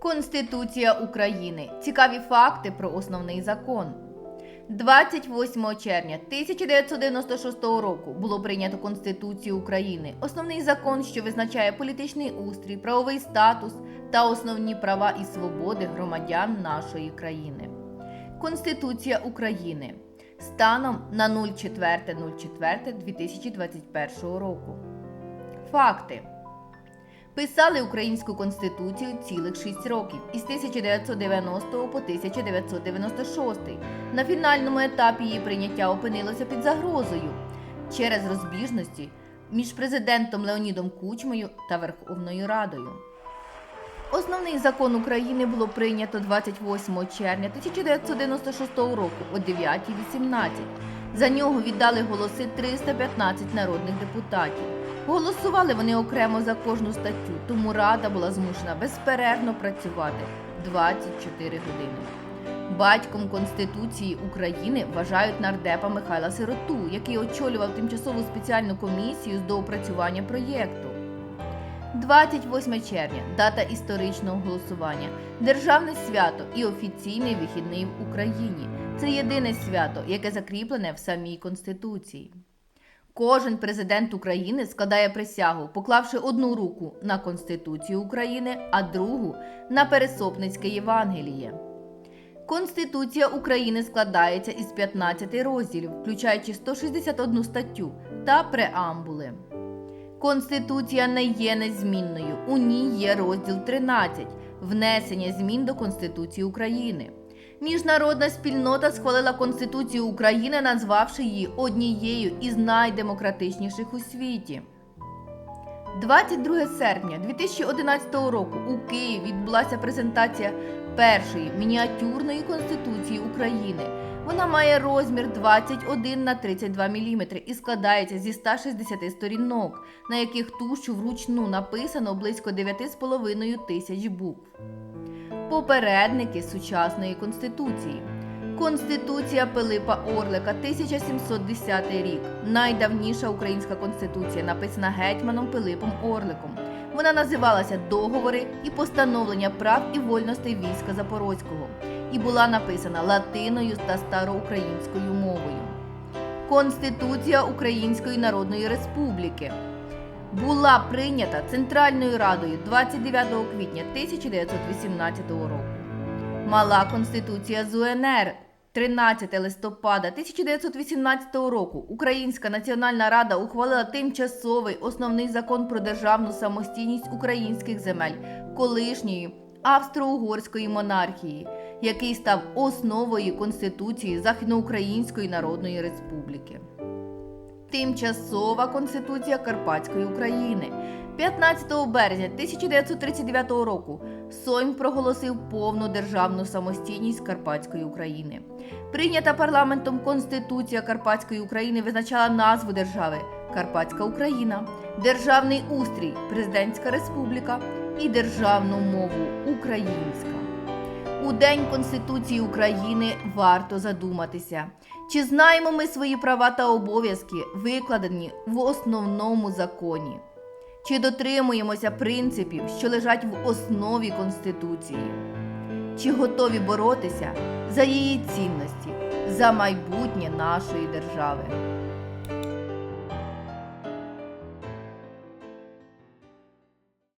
Конституція України. Цікаві факти про основний закон. 28 червня 1996 року було прийнято Конституцію України, основний закон, що визначає політичний устрій, правовий статус та основні права і свободи громадян нашої країни. Конституція України станом на 04.04.2021 року. Факти. Писали українську конституцію цілих 6 років із 1990 по 1996. На фінальному етапі її прийняття опинилося під загрозою через розбіжності між президентом Леонідом Кучмою та Верховною Радою. Основний закон України було прийнято 28 червня 1996 року о 9.18. За нього віддали голоси 315 народних депутатів. Голосували вони окремо за кожну статтю, тому Рада була змушена безперервно працювати 24 години. Батьком Конституції України вважають нардепа Михайла Сироту, який очолював тимчасову спеціальну комісію з доопрацювання проєкту. 28 червня дата історичного голосування, державне свято і офіційний вихідний в Україні. Це єдине свято, яке закріплене в самій Конституції. Кожен президент України складає присягу, поклавши одну руку на Конституцію України, а другу на Пересопницьке Євангеліє. Конституція України складається із 15 розділів, включаючи 161 статтю та преамбули. Конституція не є незмінною. У ній є розділ 13 внесення змін до Конституції України. Міжнародна спільнота схвалила Конституцію України, назвавши її однією із найдемократичніших у світі. 22 серпня 2011 року у Києві відбулася презентація першої мініатюрної конституції України. Вона має розмір 21 на 32 мм і складається зі 160 сторінок, на яких тушу вручну написано близько 9,5 тисяч букв. Попередники сучасної конституції. Конституція Пилипа Орлика, 1710 рік. Найдавніша українська конституція, написана гетьманом Пилипом Орликом. Вона називалася Договори і постановлення прав і вольностей війська Запорозького і була написана латиною та староукраїнською мовою. Конституція Української Народної Республіки була прийнята Центральною Радою 29 квітня 1918 року. Мала Конституція з УНР 13 листопада 1918 року Українська Національна Рада ухвалила тимчасовий основний закон про державну самостійність українських земель колишньої Австро-Угорської монархії, який став основою Конституції Західноукраїнської Народної Республіки. Тимчасова Конституція Карпатської України 15 березня 1939 року Сойм проголосив повну державну самостійність Карпатської України. Прийнята парламентом Конституція Карпатської України визначала назву держави Карпатська Україна, державний устрій Президентська Республіка і державну мову Українська. У День Конституції України варто задуматися, чи знаємо ми свої права та обов'язки, викладені в основному законі, чи дотримуємося принципів, що лежать в основі Конституції, чи готові боротися за її цінності, за майбутнє нашої держави.